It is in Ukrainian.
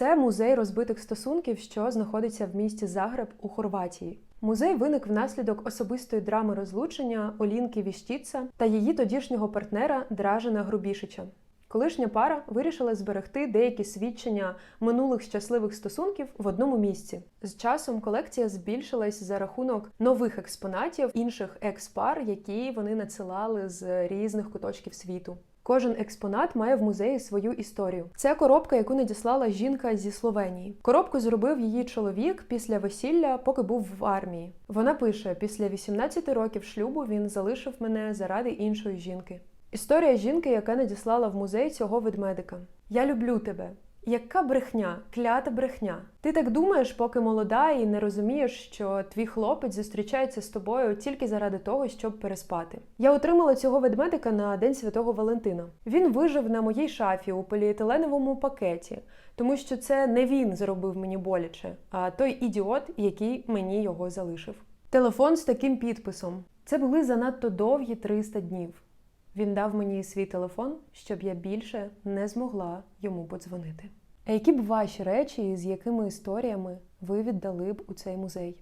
Це музей розбитих стосунків, що знаходиться в місті Загреб у Хорватії. Музей виник внаслідок особистої драми розлучення Олінки Віщіца та її тодішнього партнера Дражина Грубішича. Колишня пара вирішила зберегти деякі свідчення минулих щасливих стосунків в одному місці. З часом колекція збільшилась за рахунок нових експонатів інших екс-пар, які вони надсилали з різних куточків світу. Кожен експонат має в музеї свою історію. Це коробка, яку надіслала жінка зі Словенії. Коробку зробив її чоловік після весілля, поки був в армії. Вона пише: після 18 років шлюбу він залишив мене заради іншої жінки. Історія жінки, яка надіслала в музей цього ведмедика. Я люблю тебе. Яка брехня, клята брехня. Ти так думаєш, поки молода, і не розумієш, що твій хлопець зустрічається з тобою тільки заради того, щоб переспати. Я отримала цього ведмедика на День Святого Валентина. Він вижив на моїй шафі у поліетиленовому пакеті, тому що це не він зробив мені боляче, а той ідіот, який мені його залишив. Телефон з таким підписом. Це були занадто довгі 300 днів. Він дав мені свій телефон, щоб я більше не змогла йому подзвонити. А які б ваші речі, з якими історіями ви віддали б у цей музей?